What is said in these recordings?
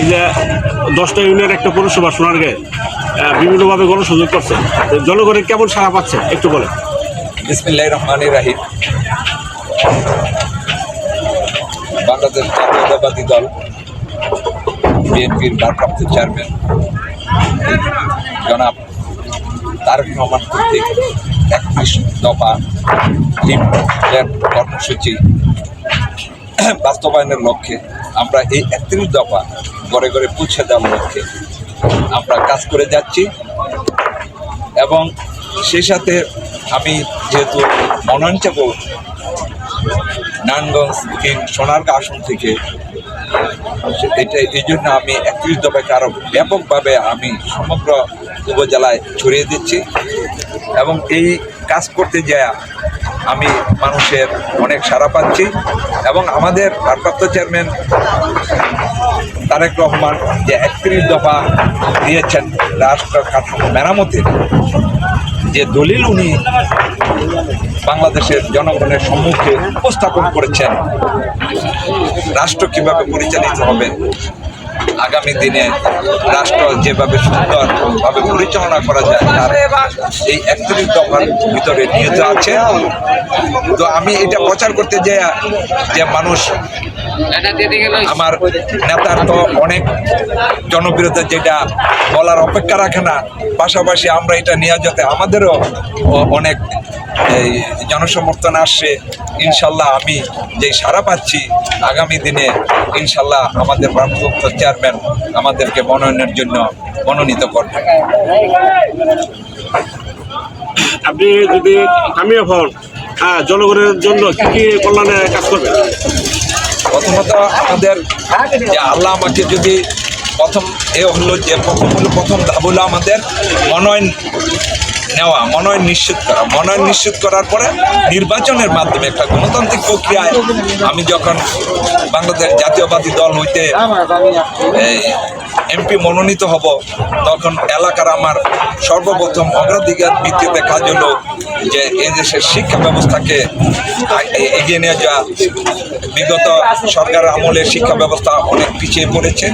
এই যে দশটা ইউনিয়ন, একটা পৌরসভা, সোনারগাঁয়ে বিভিন্নভাবে গণসংযোগ করছে। তো জনগণের কেমন সাড়া পাচ্ছে? একটু বলে বাংলাদেশ জাতীয়তাবাদী দল, বিএনপির ভারপ্রাপ্ত চেয়ারম্যান, জনাব তারেক রহমান কর্তৃক একত্রিশ দফা কর্মসূচি বাস্তবায়নের লক্ষ্যে আমরা এই একত্রিশ দফা ঘরে ঘরে পৌঁছে দেওয়ার লক্ষ্যে আমরা কাজ করে যাচ্ছি। এবং সেই সাথে আমি যেহেতু মনোনয়ন চাবো নারায়ণগঞ্জ তিন সোনারগাঁ আসন থেকে এটা এই জন্য আমি একত্রিশ দফাকে আরও ব্যাপকভাবে আমি সমগ্র উপজেলায় ছড়িয়ে দিচ্ছি। এবং এই কাজ করতে যায় আমি মানুষের অনেক সাড়া পাচ্ছি এবং আমাদের ভারপ্রাপ্ত চেয়ারম্যান তারেক রহমান যে একত্রিশ দফা দিয়েছেন রাষ্ট্র কাঠামো মেরামতের যে দলিল উনি বাংলাদেশের জনগণের সম্মুখে উপস্থাপন করেছেন, রাষ্ট্র কীভাবে পরিচালিত হবে আগামী দিনে রাষ্ট্র যেভাবে সুন্দরভাবে পরিচালনা করা যায়, তার এই একত্রিশ দফার ভিতরে নিহিত আছে। তো আমি এটা প্রচার করতে যে যে মানুষ আমার নেতার তো অনেক জনপ্রিয়তা যেটা বলার অপেক্ষা রাখে না, পাশাপাশি আমরা এটা নিয়ে যেতে, আমাদেরও অনেক জনসমর্থন আসছে ইনশাল্লাহ আমি যে সারা পাচ্ছি আগামী দিনে ইনশাল্লাহ আমাদের ভারপ্রাপ্ত চেয়ারম্যান আমাদেরকে মনোনয়নের জন্য মনোনীত করবেন আপনি যদি কামিয়ে হন হ্যাঁ জনগণের জন্য কি কি কল্যাণে কাজ করবেন? প্রথমত আমাদের যে আল্লাহ আমাকে যদি প্রথম এ হলো যে প্রথম হলো প্রথম ধাপ হলো আমাদের মনোনয়ন নেওয়া মনোনয়ন নিশ্চিত করা। মনোনয়ন নিশ্চিত করার পরে নির্বাচনের মাধ্যমে একটা গণতান্ত্রিক প্রক্রিয়ায় আমি যখন বাংলাদেশ জাতীয়বাদী দল হইতে এই এমপি মনোনীত হব, তখন এলাকার আমার সর্বপ্রথম অগ্রাধিকার ভিত্তিতে কাজ হলো যে এই দেশের শিক্ষা ব্যবস্থাকে এগিয়ে নিয়ে যাওয়া। বিগত সরকার আমলে শিক্ষা ব্যবস্থা অনেক পিছিয়ে পড়েছে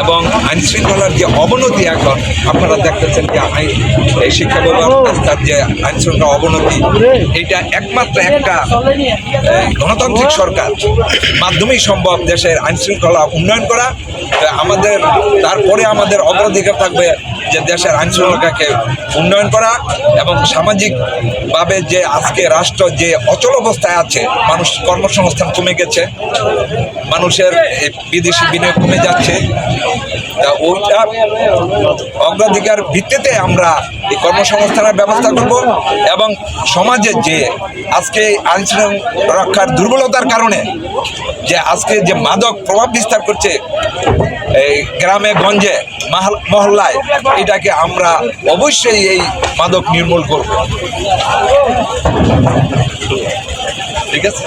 এবং আইন শৃঙ্খলার যে অবনতি এখন, আপনারা দেখতেছেন যে আইন, এই শিক্ষা ব্যবস্থার যে আইন শৃঙ্খলা অবনতি, এটা একমাত্র একটা গণতান্ত্রিক সরকার। মাধ্যমেই সম্ভব দেশের আইন শৃঙ্খলা উন্নয়ন করা। তো আমাদের তারপরে আমাদের অগ্রাধিকার থাকবে যে দেশের আইন শৃঙ্খলাকে উন্নয়ন করা এবং সামাজিকভাবে যে আজকে রাষ্ট্র যে অচল অবস্থায় আছে, মানুষ কর্মসংস্থান কমে গেছে, মানুষের বিদেশি বিনিয়োগ কমে যাচ্ছে। তা ওইটা অগ্রাধিকার ভিত্তিতে আমরা এই কর্মসংস্থানের ব্যবস্থা করব এবং সমাজের যে আজকে আইন শৃঙ্খলা রক্ষার দুর্বলতার কারণে যে আজকে যে মাদক প্রভাব বিস্তার করছে এই গ্রামে, গঞ্জে, মাহল- মহল্লায়, এটাকে আমরা অবশ্যই এই মাদক নির্মূল করব। ঠিক আছে?